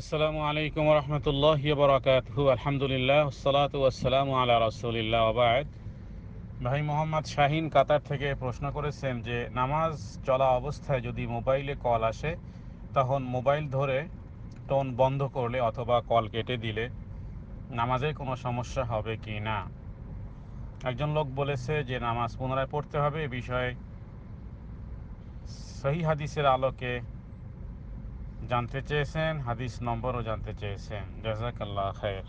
আসসালামু আলাইকুম রহমতুল্লাহ বরকাতহু। আলহামদুলিল্লাহ সালাত ওয়াসালাম আলা রসুলিল্লাহ আবাদ ভাই মোহাম্মদ শাহিন কাতার থেকে প্রশ্ন করেছেন যে, নামাজ চলা অবস্থায় যদি মোবাইলে কল আসে, তখন মোবাইল ধরে টোন বন্ধ করলে অথবা কল কেটে দিলে নামাজে কোনো সমস্যা হবে কি না? একজন লোক বলেছে যে, নামাজ পুনরায় পড়তে হবে। এ বিষয়ে সহি হাদিসের আলোকে জানতে চেয়েছেন, হাদিস নম্বরও জানতে চেয়েছেন। জাজাকাল্লাহ খের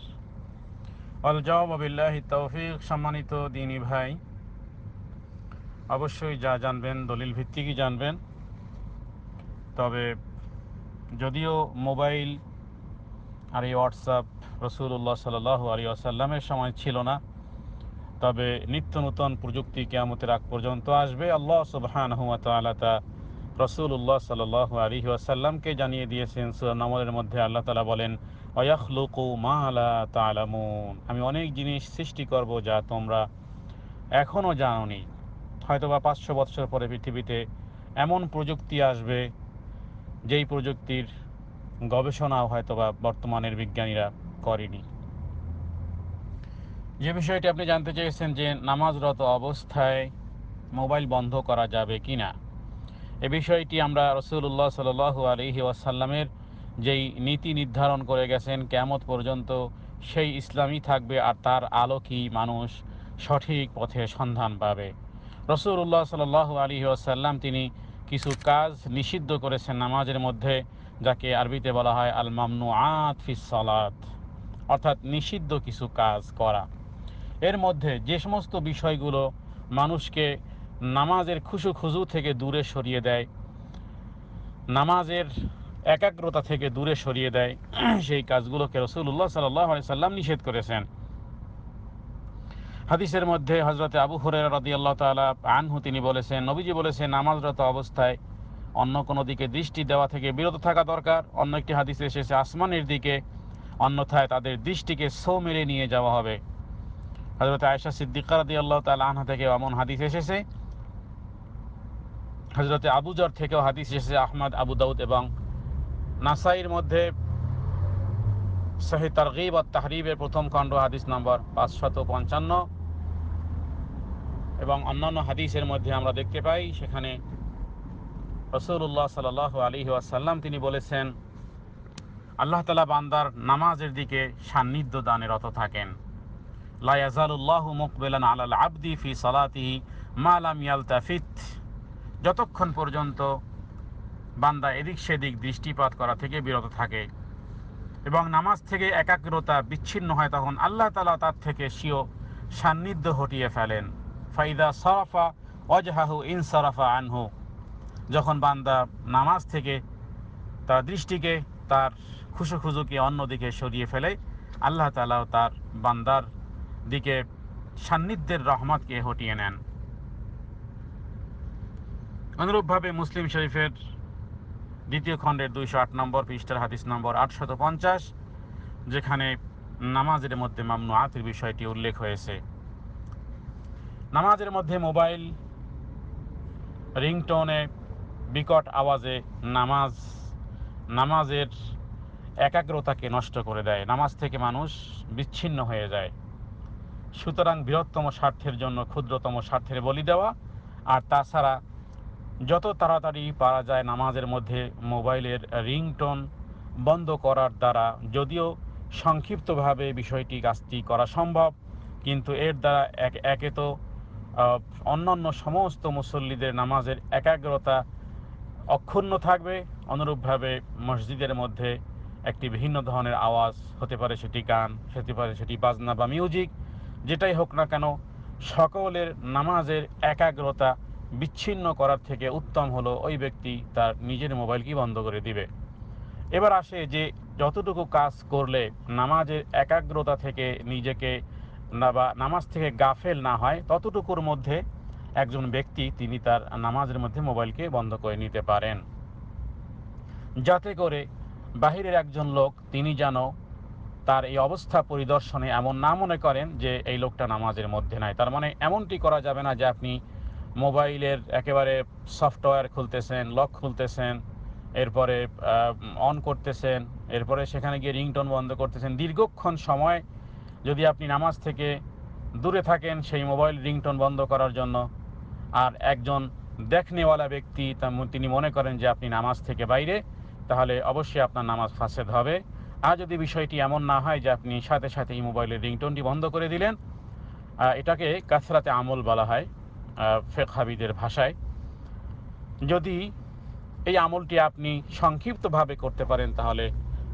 অল জবাবিল্লাহি তৌফিক, সম্মানিত দিনী ভাই, অবশ্যই যা জানবেন, দলিল ভিত্তিকই জানবেন। তবে যদিও মোবাইল আর এই হোয়াটসঅ্যাপ রসুল্লাহ সাল আলী আসাল্লামের সময় ছিল না, তবে নিত্য নূতন প্রযুক্তি কেয়ামতের আগ পর্যন্ত আসবে। আল্লাহ সুবহান তা রসুল্লাহ সাল আলী আসাল্লামকে জানিয়ে দিয়েছেন সুরানমলের মধ্যে আল্লাহ তালা বলেন অয়াখলুকু মা আলা তালামুন আমি অনেক জিনিস সৃষ্টি করব যা তোমরা এখনও জানোনি। হয়তো বা পাঁচশো বৎসর পরে পৃথিবীতে এমন প্রযুক্তি আসবে, যেই প্রযুক্তির গবেষণাও হয়তো বা বর্তমানের বিজ্ঞানীরা করেনি। যে বিষয়টি আপনি জানতে চেয়েছেন যে নামাজরত অবস্থায় মোবাইল বন্ধ করা যাবে কি না এ বিষয়টি আমরা রসুল্লাহ সাল আলহি ওয়াসাল্লামের যেই নীতি নির্ধারণ করে গেছেন কেমত পর্যন্ত সেই ইসলামই থাকবে আর তার আলোকই মানুষ সঠিক পথে সন্ধান পাবে। রসুল্লাহ সাল আলী ওয়াসাল্লাম তিনি কিছু কাজ নিষিদ্ধ করেছেন নামাজের মধ্যে, যাকে আরবিতে বলা হয় আল মামনু আত ফিস সালাত, অর্থাৎ নিষিদ্ধ কিছু কাজ করা। এর মধ্যে যে সমস্ত বিষয়গুলো মানুষকে নামাজের খুশু খুজু থেকে দূরে সরিয়ে দেয়। নামাজের একাগ্রতা থেকে দূরে সরিয়ে দেয়। সেই কাজগুলোকে রসুল্লাহ সাল্লাহ সাল্লাম নিষেধ করেছেন। হাদিসের মধ্যে হজরতে আবু হরের রদি আল্লাহ তালা আনহু তিনি বলেছেন, নবীজি বলেছেন, নামাজরত অবস্থায় অন্য কোনো দিকে দৃষ্টি দেওয়া থেকে বিরত থাকা দরকার। অন্য একটি হাদিসে এসেছে, আসমানের দিকে অন্যথায় তাদের দৃষ্টিকে সৌ মেরে নিয়ে যাওয়া হবে। হজরত আয়সা সিদ্দিকার রদি আল্লাহ তালা আনহা থেকে এমন হাদিস এসেছে হজরতে আবুজর থেকেও হাদিস এসেছে, আহমদ, আবু দাউদ এবং নাসাইর মধ্যে সহি তারগিব আর তাহরিবের প্রথম খণ্ড, হাদিস নম্বর পাঁচশত পঞ্চান্ন। এবং অন্যান্য হাদিসের মধ্যে আমরা দেখতে পাই, সেখানে রসুল্লাহ সাল আলী আসাল্লাম তিনি বলেছেন, আল্লাহ তালা বান্দার নামাজের দিকে সান্নিধ্য দানে রত থাকেন। লাইয়াজালুল্লাহ মুকবেলান আলাল আবদি ফি সালাতিহি মালাম ইয়ালতাফিত যতক্ষণ পর্যন্ত বান্দা এদিক সেদিক দৃষ্টিপাত করা থেকে বিরত থাকে এবং নামাজ থেকে একাগ্রতা বিচ্ছিন্ন হয়, তখন আল্লাহ তালা তার থেকে স্বীয় সান্নিধ্য হটিয়ে ফেলেন। ফাইদা সরাফা অজহাহু ইনসরাফা আনহু। যখন বান্দা নামাজ থেকে তার দৃষ্টিকে, তার খুশু খুজুকে অন্যদিকে সরিয়ে ফেলে, আল্লাহ তালাও তার বান্দার দিকে সান্নিধ্যের রহমতকে হটিয়ে নেন। অনুরূপভাবে মুসলিম শরীফের দ্বিতীয় খণ্ডের দুইশো আট নম্বর পৃষ্ঠার হাদিস নম্বর আটশত পঞ্চাশ, যেখানে নামাজের মধ্যে মামনু আতের বিষয়টি উল্লেখ হয়েছে। নামাজের মধ্যে মোবাইল রিংটোনে বিকট আওয়াজে নামাজ, নামাজের একাগ্রতাকে নষ্ট করে দেয়। নামাজ থেকে মানুষ বিচ্ছিন্ন হয়ে যায়। সুতরাং বৃহত্তম স্বার্থের জন্য ক্ষুদ্রতম স্বার্থের বলি দেওয়া আর তাছাড়া যত তাড়াতাড়ি পারা যায় নামাজের মধ্যে মোবাইলের রিংটোন বন্ধ করার দ্বারা, যদিও সংক্ষিপ্তভাবে বিষয়টি কাজটি করা সম্ভব, কিন্তু এর দ্বারা এক, একে তো অন্যান্য সমস্ত মুসল্লিদের নামাজের একাগ্রতা অক্ষুণ্ণ থাকবে। অনুরূপভাবে মসজিদের মধ্যে একটি ভিন্ন ধরনের আওয়াজ হতে পারে, সেটি গান, হতে পারে সেটি বাজনা বা মিউজিক, যেটাই হোক না কেন, সকলের নামাজের একাগ্রতা বিচ্ছিন্ন করার থেকে উত্তম হলো ওই ব্যক্তি তার নিজের মোবাইলকে বন্ধ করে দিবে। এবার আসে যে যতটুকু কাজ করলে নামাজের একাগ্রতা থেকে নিজেকে বা নামাজ থেকে গাফেল না হয়, ততটুকুর মধ্যে একজন ব্যক্তি তিনি তার নামাজের মধ্যে মোবাইলকে বন্ধ করে নিতে পারেন। যাতে করে বাহিরের একজন লোক তিনি যেন তার এই অবস্থা পরিদর্শনে এমন না মনে করেন যে এই লোকটা নামাজের মধ্যে নাই। তার মানে এমনটি করা যাবে না যে আপনি মোবাইলের একেবারে সফটওয়্যার খুলতেছেন, লক খুলতেছেন, এরপরে অন করতেছেন, এরপরে সেখানে গিয়ে রিংটোন বন্ধ করতেছেন। দীর্ঘক্ষণ সময় যদি আপনি নামাজ থেকে দূরে থাকেন, সেই মোবাইল রিংটোন বন্ধ করার জন্য। আর একজন দেখনেওয়ালা ব্যক্তি তিনি মনে করেন যে আপনি নামাজ থেকে বাইরে, তাহলে অবশ্যই আপনার নামাজ ফাঁসেদ হবে। আর যদি বিষয়টি এমন না হয় যে আপনি সাথে সাথে এই মোবাইলের রিংটোনটি বন্ধ করে দিলেন এটাকে কাসরাতে আমল বলা হয়। ফেক হাবিদের ভাষায়। যদি এই আমলটি আপনি সংক্ষিপ্তভাবে করতে পারেন, তাহলে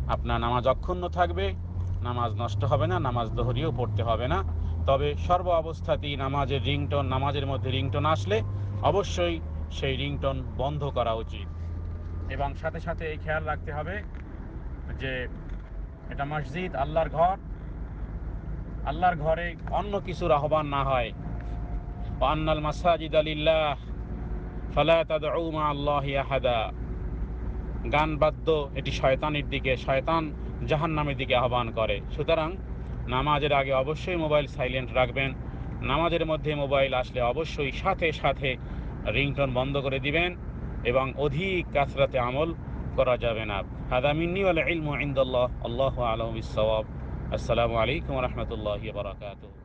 আপনার নামাজ অক্ষুণ্ণ থাকবে, নামাজ নষ্ট হবে না, নামাজ দহরিও পড়তে হবে না। তবে সর্ব অবস্থাতেই নামাজের রিংটোন, নামাজের মধ্যে রিংটোন আসলে অবশ্যই সেই রিংটোন বন্ধ করা উচিত। এবং সাথে সাথে এই খেয়াল রাখতে হবে যে এটা মসজিদ, আল্লাহর ঘর। আল্লাহর ঘরে অন্য কিছুর আহ্বান না হয়। আন্নাল মাসাজিদ আলিল্লাহ ফালা তাদউ আল্লাহি গান বাদ্য, এটি শয়তানের দিকে, শয়তান জাহান্নামের দিকে আহ্বান করে। সুতরাং নামাজের আগে অবশ্যই মোবাইল সাইলেন্ট রাখবেন। নামাজের মধ্যে মোবাইল আসলে অবশ্যই সাথে সাথে রিংটোন বন্ধ করে দিবেন এবং অধিক কাসরাতে আমল করা যাবে না। হাদা মিন্নি ওয়াল ইলমু ইনদাল্লাহ। আল্লাহু আলামু বিস-সাওয়াব। আসসালামু আলাইকুম রাহমাতুল্লাহি বারাকাতুহু।